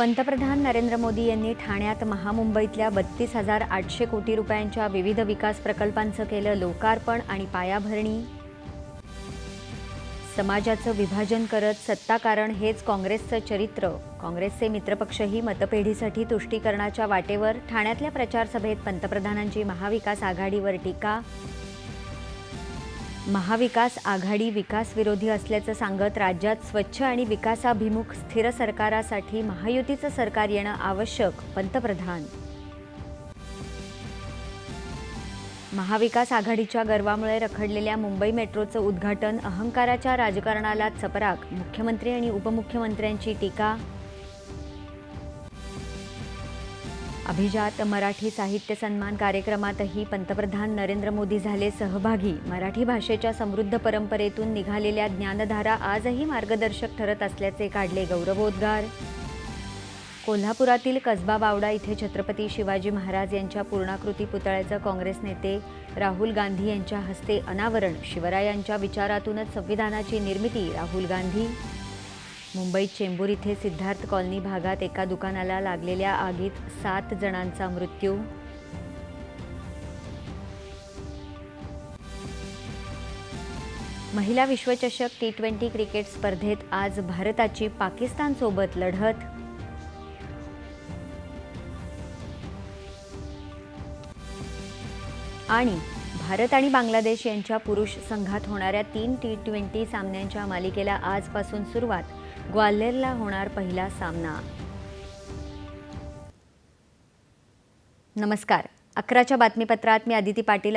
पंतप्रधान नरेंद्र मोदी यांनी ठाण्यात महामुंबईतल्या बत्तीस हजार आठशे कोटी रुपयांच्या विविध विकास प्रकल्पांचं केलं लोकार्पण आणि पायाभरणी. समाजाचं विभाजन करत सत्ताकारण हेच काँग्रेसचं चरित्र. काँग्रेसचे मित्रपक्षही मतपेढीसाठी तुष्टीकरणाच्या वाटेवर. ठाण्यातल्या प्रचारसभेत पंतप्रधानांची महाविकास आघाडीवर टीका महाविकास आघाडी विकास विरोधी असल्याचं सांगत राज्यात स्वच्छ आणि विकासाभिमुख स्थिर सरकारासाठी महायुतीचं सरकार येणं आवश्यक पंतप्रधान. महाविकास आघाडीच्या गर्वामुळे रखडलेल्या मुंबई मेट्रोचं उद्घाटन अहंकाराच्या राजकारणाला चपराक मुख्यमंत्री आणि उपमुख्यमंत्र्यांची टीका अभिजात मराठी साहित्य सन्मान कार्यक्रमातही पंतप्रधान नरेंद्र मोदी झाले सहभागी. मराठी भाषेच्या समृद्ध परंपरेतून निघालेल्या ज्ञानधारा आजही मार्गदर्शक ठरत असल्याचे काढले गौरवोद्गार. कोल्हापुरातील कसबा बावडा इथे छत्रपती शिवाजी महाराज यांच्या पूर्णाकृती पुतळ्याचं काँग्रेस नेते राहुल गांधी यांच्या हस्ते अनावरण. शिवरायांच्या विचारातूनच संविधानाची निर्मिती राहुल गांधी मुंबईत चेंबूर इथे सिद्धार्थ कॉलनी भागात एका दुकानाला लागलेल्या आगीत सात जणांचा मृत्यू. महिला विश्वचषक टी ट्वेंटी क्रिकेट स्पर्धेत आज भारताची पाकिस्तानसोबत लढत. आणि भारत आणि बांगलादेश यांच्या पुरुष संघात होणाऱ्या तीन टी ट्वेंटी सामन्यांच्या मालिकेला आजपासून सुरुवात. ग्वाल्हेरला होणार पहिला सामना. नमस्कार. अकराच्या बातमीपत्रात मी आदिती पाटील